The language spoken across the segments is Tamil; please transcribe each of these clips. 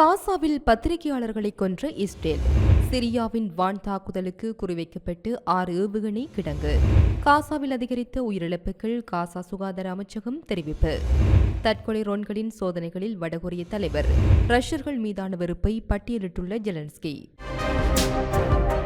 காசாவில் பத்திரிகையாளர்களை கொன்ற இஸ்ரேல் சிரியாவின் வான் தாக்குதலுக்கு குறிவைக்கப்பட்டு ஆறு ஏவுகணை கிடங்கு. காசாவில் அதிகரித்த உயிரிழப்புகள் காசா சுகாதார அமைச்சகம் தெரிவிப்பு. தற்கொலை ரோன்களின் சோதனைகளில் வடகொரிய தலைவர் ரஷ்யர்கள் மீதான வெறுப்பை பட்டியலிட்டுள்ள ஜெலன்ஸ்கி.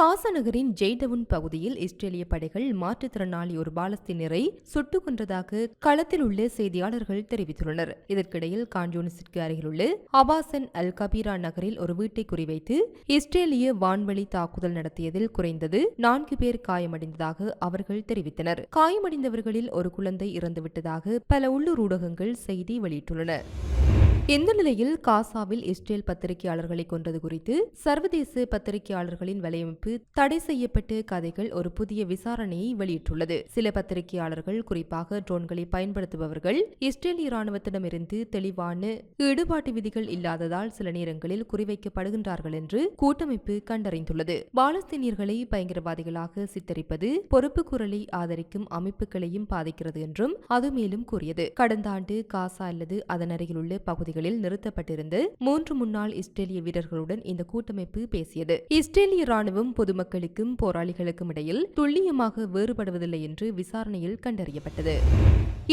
காசா நகரின் ஜெய்டவுன் பகுதியில் இஸ்ரேலிய படைகள் மாற்றுத்திறனாளி ஒரு பாலஸ்தீனரை சுட்டுக் கொன்றதாக களத்தில் உள்ள செய்தியாளர்கள் தெரிவித்துள்ளனர். இதற்கிடையில் கான்ஜூனிஸிற்கு அருகிலுள்ள அபாசன் அல் கபீரா நகரில் ஒரு வீட்டை குறிவைத்து இஸ்ரேலிய வான்வழி தாக்குதல் நடத்தியதில் குறைந்தது நான்கு பேர் காயமடைந்ததாக அவர்கள் தெரிவித்தனர். காயமடைந்தவர்களில் ஒரு குழந்தை இறந்துவிட்டதாக பல உள்ளூர் ஊடகங்கள் செய்தி வெளியிட்டுள்ளன. இந்த நிலையில் காசாவில் இஸ்ரேல் பத்திரிகையாளர்களை கொன்றது குறித்து சர்வதேச பத்திரிகையாளர்களின் வலையமைப்பு தடை செய்யப்பட்ட கதைகள் ஒரு புதிய விசாரணையை வெளியிட்டுள்ளது. சில பத்திரிகையாளர்கள் குறிப்பாக ட்ரோன்களை பயன்படுத்துபவர்கள் இஸ்ரேலிய ராணுவத்திடமிருந்து தெளிவான ஈடுபாட்டு விதிகள் இல்லாததால் சில நேரங்களில் குறிவைக்கப்படுகின்றார்கள் என்று கூட்டமைப்பு கண்டறிந்துள்ளது. பாலஸ்தீனியர்களை பயங்கரவாதிகளாக சித்தரிப்பது பொறுப்பு குரலை ஆதரிக்கும் அமைப்புகளையும் பாதிக்கிறது என்றும் அது மேலும் கூறியது. கடந்த ஆண்டு காசா அல்லது அதன் அருகிலுள்ள பகுதிகள் பகுதிகளில் நிறுத்தப்பட்டிருந்த மூன்று முன்னாள் இஸ்ரேலிய வீரர்களுடன் இந்த கூட்டமைப்பு பேசியது. இஸ்ரேலிய ராணுவம் பொதுமக்களுக்கும் போராளிகளுக்கும் இடையில் துல்லியமாக வேறுபடுவதில்லை என்று விசாரணையில் கண்டறியப்பட்டது.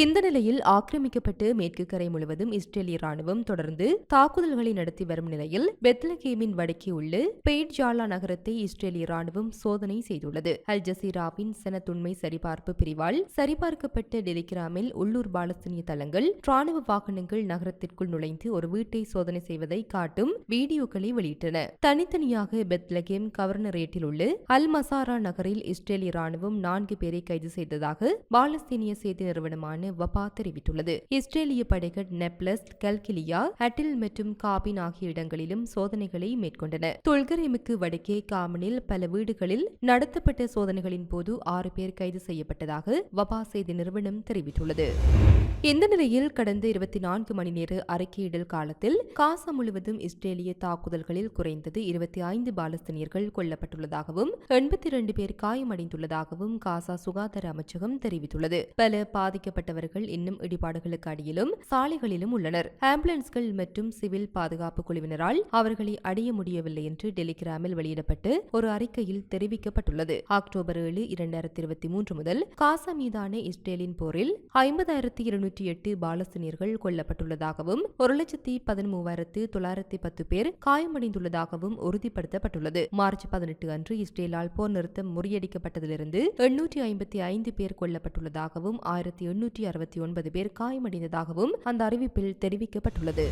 இந்த நிலையில் ஆக்கிரமிக்கப்பட்டு மேற்கு கரை முழுவதும் இஸ்ரேலிய ராணுவம் தொடர்ந்து தாக்குதல்களை நடத்தி வரும் நிலையில் பெத்லகேமின் வடக்கே உள்ள பெய்ட் ஜாலா நகரத்தை இஸ்ரேலிய ராணுவம் சோதனை செய்துள்ளது. அல் ஜசீராவின் செனத்துண்மை சரிபார்ப்பு பிரிவால் சரிபார்க்கப்பட்ட டெலிகிராமில் உள்ளூர் பாலஸ்தீனிய தளங்கள் ராணுவ வாகனங்கள் நகரத்திற்குள் நுழைந்து ஒரு வீட்டை சோதனை செய்வதை காட்டும் வீடியோக்களை வெளியிட்டன. தனித்தனியாக பெத்லகேம் கவர்னரேட்டில் உள்ள அல் மசாரா நகரில் இஸ்ரேலிய ராணுவம் நான்கு பேரை கைது செய்ததாக பாலஸ்தீனிய செய்தி நிறுவனமான வபா தெரிவித்துள்ளது. இஸ்ரேலிய படைகள் நெப்லஸ் கல்கிலியா அட்டில் மற்றும் காபின் ஆகிய இடங்களிலும் சோதனைகளை மேற்கொண்டன. தொல்கரேமுக்கு வடக்கே காமனில் பல வீடுகளில் நடத்தப்பட்ட சோதனைகளின் போது ஆறு பேர் கைது செய்யப்பட்டதாக வபா செய்தி நிறுவனம் தெரிவித்துள்ளது. இந்த நிலையில் கடந்த இருபத்தி நான்கு மணி நேர அறிக்கையிடல் காலத்தில் காசா முழுவதும் இஸ்ரேலிய தாக்குதல்களில் குறைந்தது இருபத்தி ஐந்து பாலஸ்தீனியர்கள் கொல்லப்பட்டுள்ளதாகவும் எண்பத்தி இரண்டு பேர் காயமடைந்துள்ளதாகவும் காசா சுகாதார அமைச்சகம் தெரிவித்துள்ளது. பல பாதிக்கப்பட்டவர்கள் இன்னும் இடிபாடுகளுக்கு அடியிலும் சாலைகளிலும் உள்ளனர். ஆம்புலன்ஸ்கள் மற்றும் சிவில் பாதுகாப்பு குழுவினரால் அவர்களை அடைய முடியவில்லை என்று டெலிகிராமில் வெளியிடப்பட்டு ஒரு அறிக்கையில் தெரிவிக்கப்பட்டுள்ளது. அக்டோபர் ஏழு இரண்டாயிரத்தி இருபத்தி மூன்று முதல் காசா மீதான இஸ்ரேலின் போரில் ஐம்பதாயிரத்தி இருநூற்றி எட்டு பாலஸ்தீனியர்கள் கொல்லப்பட்டுள்ளதாகவும் ஒரு லட்சத்தி பதிமூவாயிரத்து தொள்ளாயிரத்தி பத்து பேர் காயமடைந்துள்ளதாகவும் உறுதிப்படுத்தப்பட்டுள்ளது. மார்ச் பதினெட்டு அன்று இஸ்ரேலால் போர் நிறுத்தம் முறியடிக்கப்பட்டதிலிருந்து எண்ணூற்றி ஐம்பத்தி ஐந்து பேர் கொல்லப்பட்டுள்ளதாகவும் ஆயிரத்தி எண்ணூற்றி அறுபத்தி ஒன்பது பேர் காயமடைந்ததாகவும் அந்த அறிவிப்பில் தெரிவிக்கப்பட்டுள்ளது.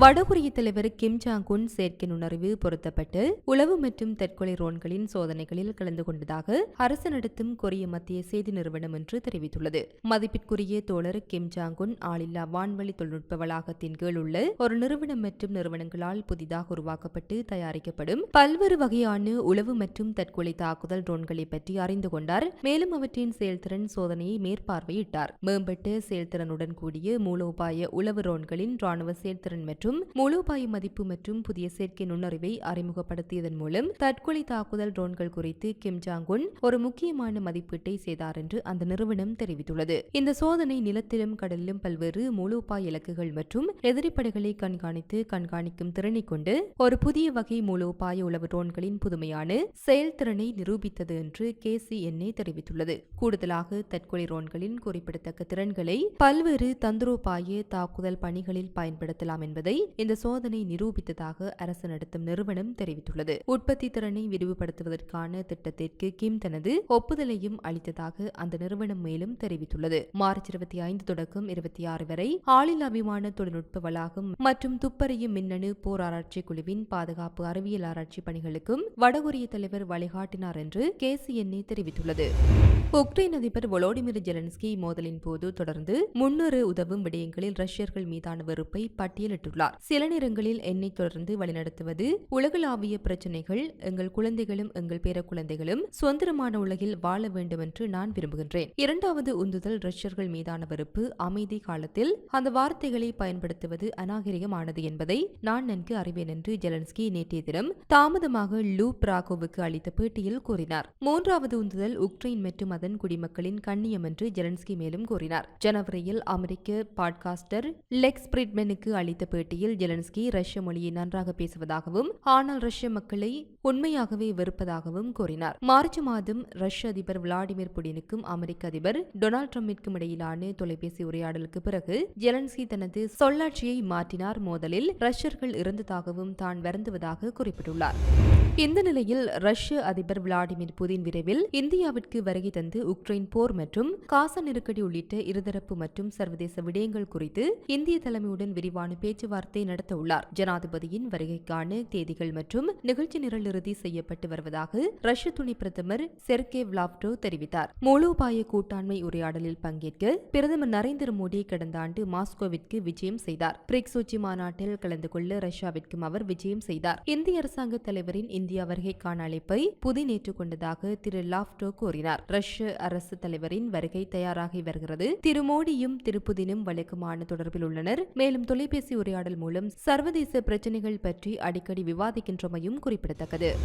வடகொரிய தலைவர் கிம் ஜாங் குன் செயற்கை நுண்ணறிவு பொருத்தப்பட்டு உளவு மற்றும் தற்கொலை ரோன்களின் சோதனைகளில் கலந்து கொண்டதாக அரசு நடத்தும் கொரிய மத்திய செய்தி நிறுவனம் என்று தெரிவித்துள்ளது. மதிப்பிற்குரிய தோழர் கிம் ஜாங் ஆளில்லா வான்வழி தொழில்நுட்ப வளாகத்தின் கீழ் உள்ள ஒரு நிறுவனம் மற்றும் நிறுவனங்களால் புதிதாக உருவாக்கப்பட்டு தயாரிக்கப்படும் பல்வேறு வகையான உளவு மற்றும் தற்கொலை தாக்குதல் ட்ரோன்களை பற்றி அறிந்து கொண்டார். மேலும் அவற்றின் செயல்திறன் சோதனையை மேற்பார்வையிட்டார். மேம்பட்ட செயல்திறனுடன் கூடிய மூலோபாய உளவு ட்ரோன்களின் ராணுவ செயல்திறன் மற்றும் மூலோபாய மதிப்பு மற்றும் புதிய செயற்கை நுண்ணறிவை அறிமுகப்படுத்தியதன் மூலம் தற்கொலை தாக்குதல் ட்ரோன்கள் குறித்து கிம் ஜாங் உன் ஒரு முக்கியமான மதிப்பீட்டை செய்தார் என்று அந்த நிறுவனம் தெரிவித்துள்ளது. இந்த சோதனை நிலத்திலும் கடலிலும் பல்வேறு மூலோபாய இலக்குகள் மற்றும் எதிரிப்படைகளை கண்காணித்து கண்காணிக்கும் திறனை கொண்டு ஒரு புதிய வகை மூலோபாய உளவு ட்ரோன்களின் புதுமையான செயல்திறனை நிரூபித்தது என்று கே சின்ன தெரிவித்துள்ளது. கூடுதலாக தற்கொலை ட்ரோன்களின் குறிப்பிடத்தக்க திறன்களை பல்வேறு தந்திரோபாய தாக்குதல் பணிகளில் பயன்படுத்தலாம் என்பதை இந்த சோதனை நிரூபித்ததாக அரசு நடத்தும் நிறுவனம் தெரிவித்துள்ளது. உற்பத்தி திறனை விரிவுபடுத்துவதற்கான திட்டத்திற்கு கிம் தனது ஒப்புதலையும் அளித்ததாக அந்த நிறுவனம் மேலும் தெரிவித்துள்ளது. மார்ச் இருபத்தி ஐந்து தொடக்கம் இருபத்தி ஆறு வரை ஆளில்லா விமான தொழில்நுட்ப பணிகளாகும் மற்றும் துப்பறியும் மின்னணு போர் ஆராய்ச்சி குழுவின் பாதுகாப்பு அறிவியல் ஆராய்ச்சி பணிகளுக்கும் வடகொரிய தலைவர் வழிகாட்டினார் என்று கேசிஎன்ஏ தெரிவித்துள்ளது. உக்ரைன் அதிபர் வொலோடிமிர் ஜெலன்ஸ்கி மோதலின் போது தொடர்ந்து முன்னொரு உதவும் விடயங்களில் ரஷ்யர்கள் மீதான வெறுப்பை பட்டியலிட்டுள்ளார். சில நேரங்களில் என்னை தொடர்ந்து வழிநடத்துவது உலகளாவிய பிரச்சினைகள் எங்கள் குழந்தைகளும் எங்கள் பேர குழந்தைகளும் சுதந்திரமான உலகில் வாழ வேண்டும் என்று நான் விரும்புகின்றேன். இரண்டாவது உந்துதல் ரஷ்யர்கள் மீதான வெறுப்பு அமைதி காலத்தில் அந்த வார்த்தைகளை பயன்படுத்துவது அது அநாகரிகமானது என்பதை நான் நன்கு அறிவேன் என்று ஜெலன்ஸ்கி நேற்றைய தினம் தாமதமாக லூ பிராகோவுக்கு அளித்த பேட்டியில் கூறினார். மூன்றாவது உந்துதல் உக்ரைன் மற்றும் அதன் குடிமக்களின் கண்ணியம் என்று ஜெலன்ஸ்கி மேலும் கூறினார். ஜனவரியில் அமெரிக்க பாட்காஸ்டர் லெக்ஸ் பிரிட்மெனுக்கு அளித்த பேட்டியில் ஜெலன்ஸ்கி ரஷ்ய மொழியை நன்றாக பேசுவதாகவும் ஆனால் ரஷ்ய மக்களை உண்மையாகவே வெறுப்பதாகவும் கூறினார். மார்ச் மாதம் ரஷ்ய அதிபர் விளாடிமிர் புடினுக்கும் அமெரிக்க அதிபர் டொனால்ட் ட்ரம்பிற்கும் இடையிலான தொலைபேசி உரையாடலுக்கு பிறகு ஜெலன்ஸ்கி தனது சொல்லாட்சியை மாற்றினார். மோதலில் ரஷ்யர்கள் இறந்ததாகவும் தான் வருந்துவதாக குறிப்பிட்டுள்ளார். இந்த நிலையில் ரஷ்ய அதிபர் விளாடிமிர் புதின் விரைவில் இந்தியாவிற்கு வருகை தந்து உக்ரைன் போர் மற்றும் காச நெருக்கடி உள்ளிட்ட இருதரப்பு மற்றும் சர்வதேச விடயங்கள் குறித்து இந்திய தலைமையுடன் விரிவான பேச்சுவார்த்தை நடத்த உள்ளார் ஜனாதிபதியின் வருகைக்கான தேதிகள் மற்றும் நிகழ்ச்சி நிரல் இறுதி செய்யப்பட்டு வருவதாக ரஷ்ய துணை பிரதமர் செர்கே விளாப்டோ தெரிவித்தார். மூலோபாய கூட்டாண்மை உரையாடலில் பங்கேற்க பிரதமர் நரேந்திர மோடி கடந்த ஆண்டு மாஸ்கோவிற்கு விஜயம் செய்தார். பிரிக்ஸ் உச்சி மாநாட்டில் கலந்து கொள்ள ரஷ்யாவிற்கும் அவர் விஜயம் செய்தார். இந்திய அரசாங்க தலைவரின் இந்தியா வருகைக்கான அழைப்பை புதின் ஏற்றுக்கொண்டதாக திரு லாப்டோ கூறினார். ரஷ்ய அரசு தலைவரின் வருகை தயாராகி வருகிறது. திரு மோடியும் திரு புதினும் வழக்கமான தொடர்பில் உள்ளனர். மேலும் தொலைபேசி உரையாடல் மூலம் சர்வதேச பிரச்சினைகள் பற்றி அடிக்கடி விவாதிக்கின்றமையும் குறிப்பிடத்தக்கது.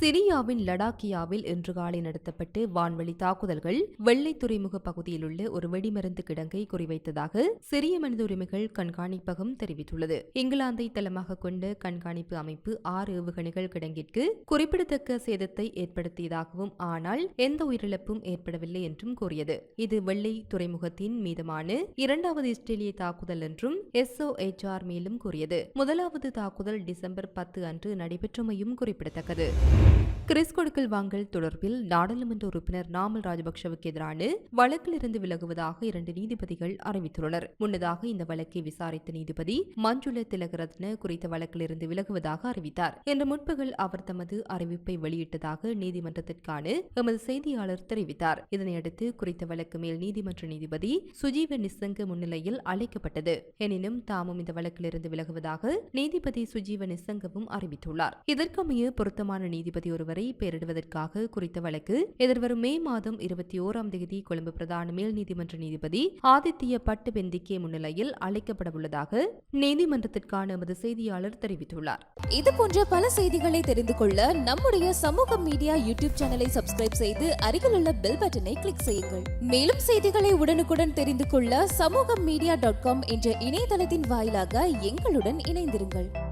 சிரியாவின் லடாக்கியாவில் இன்று காலை நடத்தப்பட்டு வான்வழி தாக்குதல்கள் வெள்ளை துறைமுக பகுதியில் உள்ள ஒரு வெடிமருந்து கிடங்கை குறிவைத்ததாக சிறிய மனித உரிமைகள் கண்காணிப்பகம் தெரிவித்துள்ளது. இங்கிலாந்தை தளமாக கொண்ட கண்காணிப்பு அமைப்பு ஆறு ஏவுகணைகள் கிடங்கிற்கு குறிப்பிடத்தக்க சேதத்தை ஏற்படுத்தியதாகவும் ஆனால் எந்த உயிரிழப்பும் ஏற்படவில்லை என்றும் கூறியது. இது வெள்ளை துறைமுகத்தின் மீதமான இரண்டாவது இஸ்ரேலிய தாக்குதல் என்றும் எஸ்ஓஎச்ஆர் மேலும் கூறியது. முதலாவது தாக்குதல் டிசம்பர் பத்து அன்று நடைபெற்றமையும் குறிப்பிடத்தக்கது. கிறிஸ் கொடுக்கல் வாங்கல் தொடர்பில் நாடாளுமன்ற உறுப்பினர் நாமல் ராஜபக்ஷவுக்கு எதிரான வழக்கிலிருந்து விலகுவதாக இரண்டு நீதிபதிகள் அறிவித்துள்ளனர். முன்னதாக இந்த வழக்கை விசாரித்த நீதிபதி மஞ்சுள திலகரத்ன குறித்த வழக்கிலிருந்து விலகுவதாக அறிவித்தார். இன்று முற்பகல் அவர் தமது அறிவிப்பை வெளியிட்டதாக நீதிமன்றத்திற்கான எமது செய்தியாளர் தெரிவித்தார். இதனையடுத்து குறித்த வழக்கு மேல் நீதிமன்ற நீதிபதி சுஜீவ நிசங்க முன்னிலையில் அழைக்கப்பட்டது. எனினும் தாமும் இந்த வழக்கிலிருந்து விலகுவதாக நீதிபதி சுஜீவ நிசங்கவும் அறிவித்துள்ளார். இதற்கமைய பொருத்தமான நீதிபதி ஒருவரை பெயரிடுவதற்காக குறித்த வழக்கு எதிர்வரும் மே மாதம் இருபத்தி ஓராம் தேதி கொழும்பு பிரதான மேல் நீதிமன்ற நீதிபதி ஆதித்ய பட்டு பெந்திக்கே முன்னிலையில் அழைக்கப்படவுள்ளதாக நீதிமன்றத்திற்கான எமது செய்தியாளர் தெரிவித்துள்ளார். இது போன்ற பல செய்திகளை தெரிந்து கொள்ள நம்முடைய சமூக மீடியா யூடியூப் சேனலை சப்ஸ்கிரைப் செய்து அருகிலுள்ள பெல் பட்டனை கிளிக் செய்யுங்கள். மேலும் செய்திகளை உடனுக்குடன் தெரிந்து கொள்ள சமூக மீடியா டாட் காம் என்ற இணையதளத்தின் வாயிலாக எங்களுடன் இணைந்திருங்கள்.